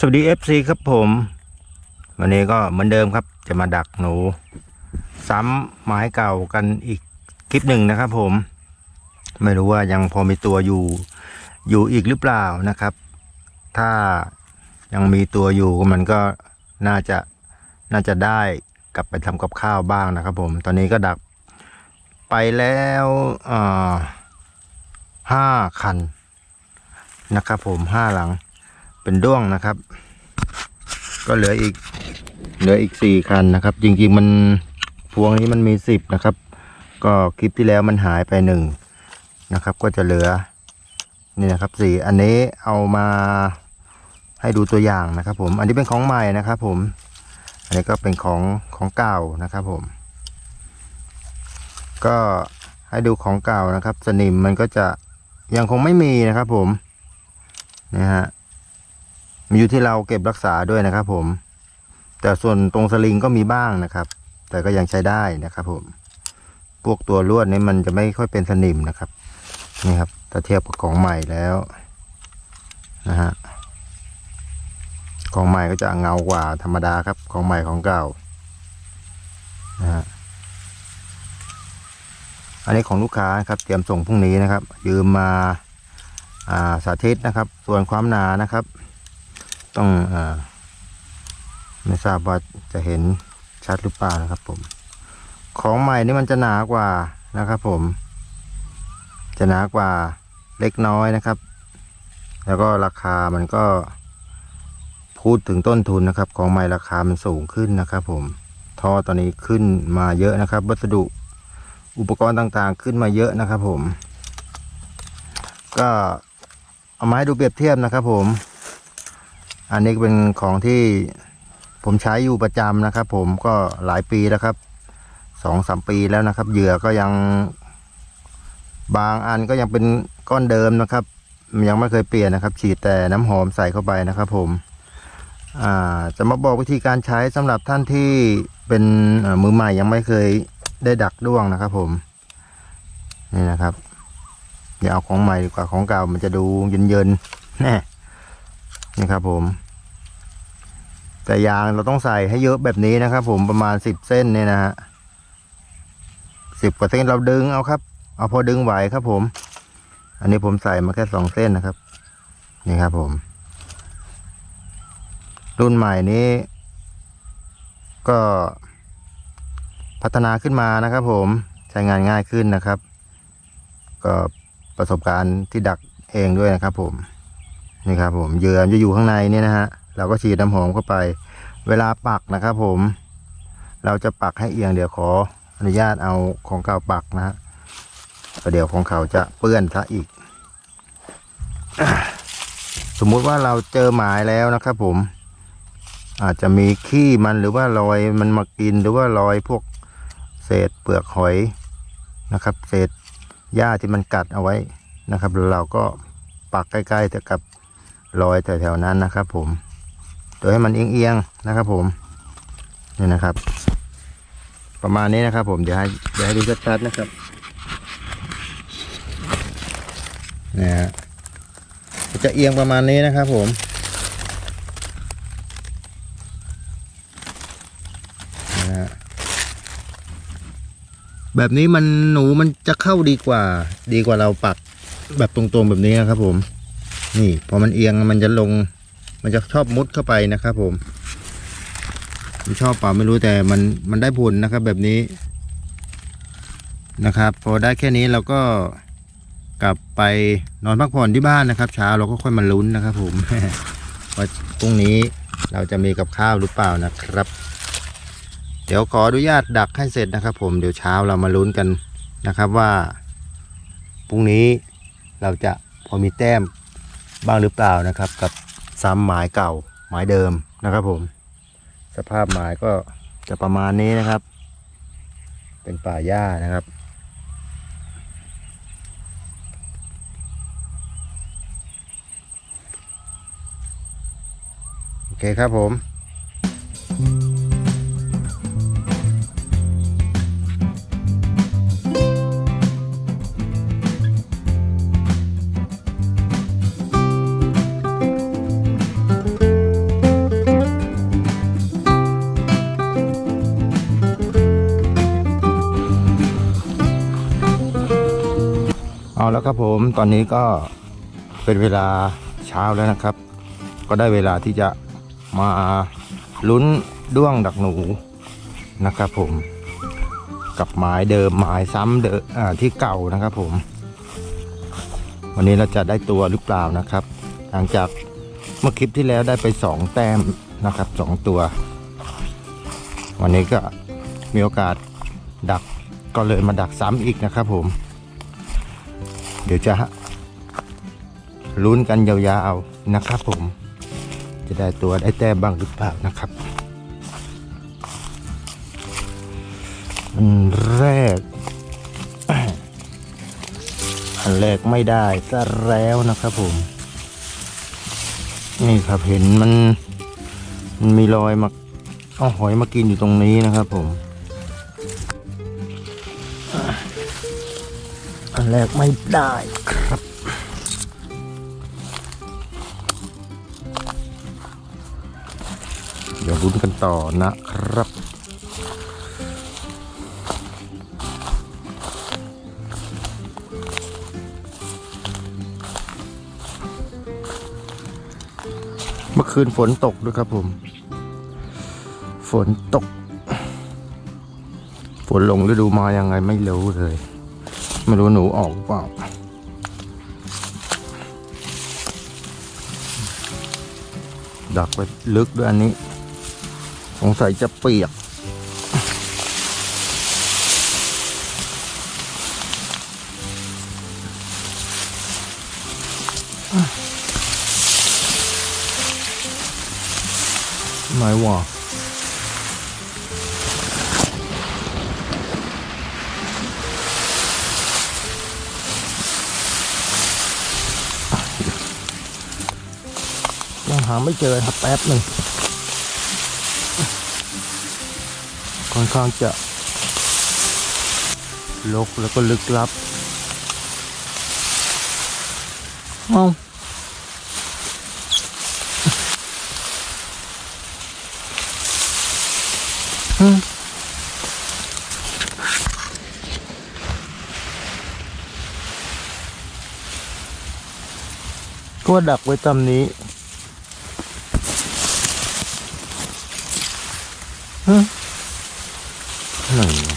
สวัสดี FC ครับผม วันนี้ก็เหมือนเดิมครับ จะมาดักหนู ซ้ำไม้เก่ากันอีกคลิปหนึ่งนะครับผม ไม่รู้ว่ายังพอมีตัวอยู่อยู่อีกหรือเปล่านะครับ ถ้ายังมีตัวอยู่มันก็น่าจะน่าจะได้กลับไปทำกับข้าวบ้างนะครับ ผม ตอนนี้ก็ดักไปแล้วห้าคันนะครับผมห้าหลัง เป็นด้วงนะครับ ก็เหลืออีก เหลืออีกสี่คันนะครับ จริงๆมันพวงนี้มันมีสิบนะครับ ก็คลิปที่แล้วมันหายไปหนึ่งนะครับ ก็จะเหลือนี่นะครับสี่อันนี้เอามาให้ดูตัวอย่างนะครับผม อันนี้เป็นของใหม่นะครับผม อันนี้ก็เป็นของของเก่านะครับผม ก็ให้ดูของเก่านะครับ สนิมมันก็จะยังคงไม่มีนะครับผมนะฮะ มีอยู่ที่เราเก็บรักษาด้วยนะครับ ผม แต่ส่วนตรงสลิงก็มีบ้างนะครับ แต่ก็ยังใช้ได้นะครับ ผม พวกตัวลวดนี้มันจะไม่ค่อยเป็นสนิมนะครับ นี่ครับถ้าเทียบกับของใหม่แล้วนะฮะของใหม่ก็จะเงากว่าธรรมดาครับ ของใหม่ของเก่านะฮะอันนี้ของลูกค้านะครับ เตรียมส่งพรุ่งนี้นะครับ ยืมมาอ่าสาธิตนะครับ ส่วนความหนานะครับ ต้องอไม่ทราบว่าจะเห็นชัดหรือเปล่านะครับ ผม ของใหม่นี่มันจะหนากว่านะครับ ผม จะหนากว่าเล็กน้อยนะครับ แล้วก็ราคามันก็ พูดถึงต้นทุนนะครับ ของใหม่ราคามันสูงขึ้นนะครับ ผมท่อตอนนี้ขึ้นมาเยอะนะครับ วัสดุอุปกรณ์ต่างๆ ขึ้นมาเยอะนะครับ ผม ก็เอาไม้ดูเปรียบเทียบนะครับ ผม อันนี้เป็นของที่ผมใช้อยู่ประจำนะครับ ผมก็หลายปีแล้วครับสองสามปีแล้วนะครับ เหยื่อก็ยัง บางอันก็ยังเป็นก้อนเดิมนะครับ ยังไม่เคยเปลี่ยนนะครับ ฉีดแต่น้ำหอมใส่เข้าไปนะครับ ผมจะมาบอกวิธีการใช้สำหรับท่านที่เป็นมือใหม่ยังไม่เคยได้ดักด้วงนะครับ ผมนี่นะครับอย่าเอาของใหม่ดีกว่าของเก่ามันจะดูเยินๆแน่ นี่ครับผม แต่ยางเราต้องใส่ให้เยอะแบบนี้นะครับ ผมประมาณสิบเส้นเนี่ยนะฮะสิบกว่าเส้นเราดึงเอาครับ เอาพอดึงไหวครับ ผม อันนี้ผมใส่มาแค่สองเส้นนะครับ นี่ครับผม รุ่นใหม่นี้ ก็พัฒนาขึ้นมานะครับ ผมใช้งานง่ายขึ้นนะครับ ก็ประสบการณ์ที่ดักเองด้วยนะครับผม นี่ครับผมเยื่อจะอยู่ข้างในนี่นะฮะเราก็ฉีดน้ำหอมเข้าไป เวลาปักนะครับผม เราจะปักให้เอียงเดี๋ยวขออนุญาตเอาของเก่าปักนะฮะเดี๋ยวของเขาจะเปื้อนซะอีก สมมุติว่าเราเจอหมายแล้วนะครับผม อาจจะมีขี้มันหรือว่ารอยมันมากินหรือว่ารอยพวกเศษเปลือกหอยนะครับ เศษหญ้าที่มันกัดเอาไว้นะครับแล้วเราก็ปักใกล้ๆแต่กับ รอยแถวๆนั้นนะครับผมโดยให้มันเอียงๆนะครับผมนี่นะครับ ประมาณนี้นะครับ ผมเดี๋ยวให้เดี๋ยวให้ดูชัดๆนะครับนะฮะจะเอียงประมาณนี้นะครับผมนะฮะแบบนี้มันหนูมันจะเข้าดีกว่า ดีกว่าเราปักแบบตรงๆแบบนี้นะครับผม นี่พอมันเอียงมันจะลง มันจะชอบมุดเข้าไปนะครับ ผมมันชอบเปล่าไม่รู้แต่มันมันได้ผลนะครับแบบนี้นะครับ พอได้แค่นี้เราก็กลับไปนอนพักผ่อนที่บ้านนะครับ เช้าเราก็ค่อยมาลุ้นนะครับ ผมว่าพรุ่งนี้เราจะมีกับข้าวหรือเปล่านะครับ เดี๋ยวขออนุญาตดักให้เสร็จนะครับ ผมเดี๋ยวเช้าเรามาลุ้นกันนะครับว่าพรุ่งนี้เราจะพอมีแต้ม บ้างหรือเปล่านะครับ กับซ้ำหมายเก่าหมายเดิมนะครับผม สภาพหมายก็จะประมาณนี้นะครับ เป็นป่าหญ้านะครับโอเคครับผม แล้วครับผมตอนนี้ก็เป็นเวลาเช้าแล้วนะครับ ก็ได้เวลาที่จะมาลุ้นด้วงดักหนูนะครับผมกับหมายเดิมหมายซ้ำเดิมอ่าที่เก่านะครับผม วันนี้เราจะได้ตัวหรือเปล่านะครับ หลังจากเมื่อคลิปที่แล้วได้ไปสองแต้มนะครับสองตัว วันนี้ก็มีโอกาสดักก็เลยมาดักซ้ำอีกนะครับผม เดี๋ยวจะลุ้นกันยาวๆนะครับผม จะได้ตัวได้แต้มบ้างหรือเปล่านะครับอันแรก อันแรกไม่ได้ซะแล้วนะครับผม นี่ครับเห็นมันมันมีรอยมาเอาหอยมากินอยู่ตรงนี้นะครับผม อันแรกไม่ได้ครับ เดี๋ยวลุ้นกันต่อนะครับ เมื่อคืนฝนตกด้วยครับผม ฝนตก ฝนลงฤดูมายังไงไม่รู้เลย ไม่รู้หนูออกหรือเปล่าดักไปลึกด้วยอันนี้ สงสัยจะเปียกไหนวะยังหา ไม่เจอครับแป๊บหนึ่งค่อนข้างจะลกแล้วก็ลึกลับเอ้าก็ดักไว้ตามนี้ ฮะไหนวะ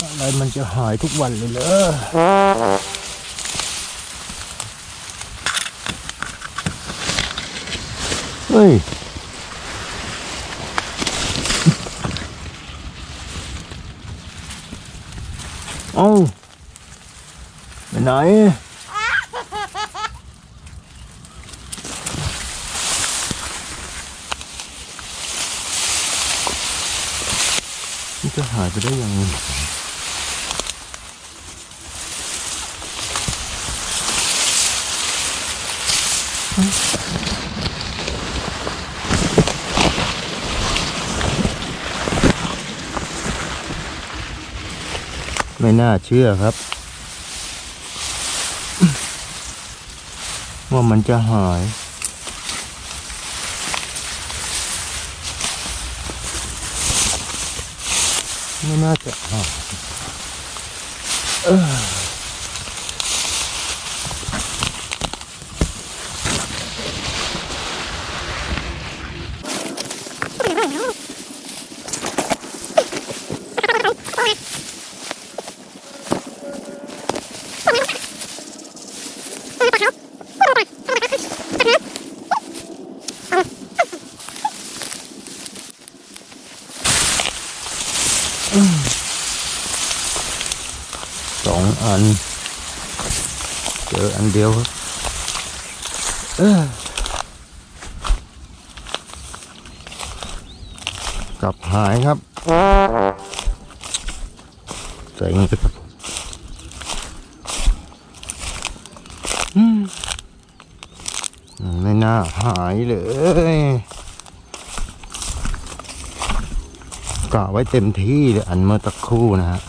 อะไรมันจะหายทุกวันเลยเหรอเฮ้ย เอ้าไปไหนมันจะหายไปได้ยังไง ไม่น่าเชื่อครับ ว่ามันจะหาย ไม่น่าจะหายเอันเจออันเดียวครับกลับหายครับเจ๋งเลยครับไม่น่าหายเลยกะไว้เต็มที่เลยอันเมื่อตะครู่นะฮะ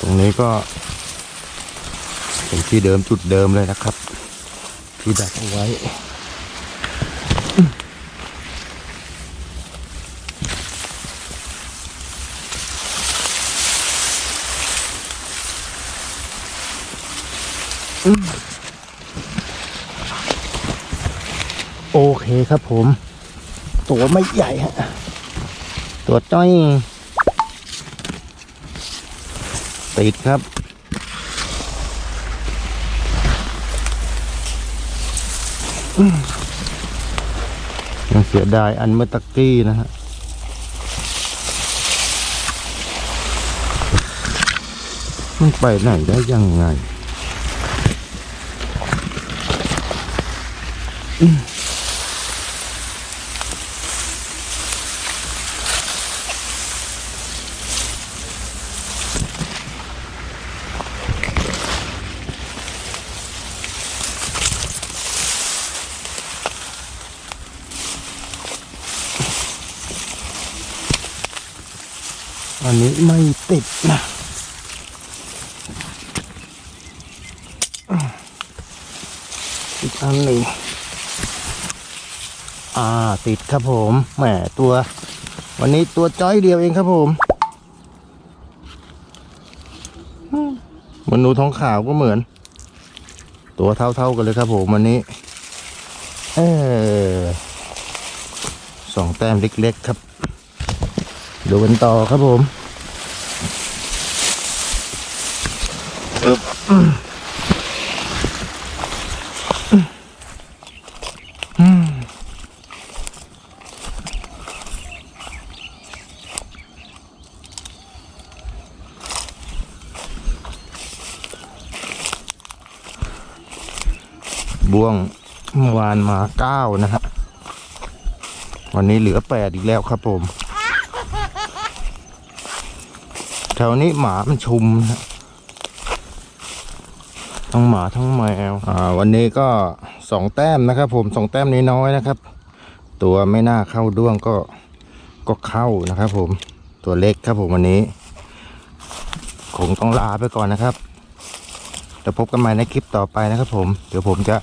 ตรงนี้ก็เป็นที่เดิมจุดเดิมเลยนะครับ ที่ดักเอาไว้โอเคครับผม ตัวไม่ใหญ่ฮะ ตัวจ้อย ติดครับ ยังเสียดายอันเมื่อตะกี้นะฮะมันไปไหนได้ยังไงอั อันนี้ไม่ติดนะอีกอันหนึ่งอ่าติดครับผมแหมตัว วันนี้ตัวจ้อยเดียวเองครับผมมันนูท้องขาวก็เหมือน ตัวเท่าๆกันเลยครับผมวันนี้ เออสองแต้มเล็กๆครับ ดูกันต่อครับผมบอืมบ่วงเมื่อวานมาเก้านะฮะวันนี้เหลือแปดอีกแล้วครับผม แถวนี้หมามันชุมนะทั้งหมาทั้งแมวอ่า วันนี้ก็สองแต้มนะครับ ผมสองแต้มน้อยๆนะครับ ตัวไม่น่าเข้าด้วงก็ก็เข้านะครับ ผมตัวเล็กครับผมวันนี้คงต้องลาไปก่อนนะครับจะพบกันใหม่ในคลิปต่อไปนะครับผม เดี๋ยวผมจะ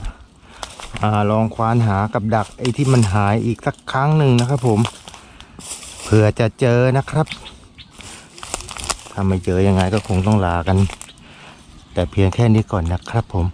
อ่าลองควานหากับดักไอ้ที่มันหายอีกสักครั้งหนึ่งนะครับผม เผื่อจะเจอนะครับ ถ้าไม่เจอยังไงก็คงต้องลากัน แต่เพียงแค่นี้ก่อนนะครับผม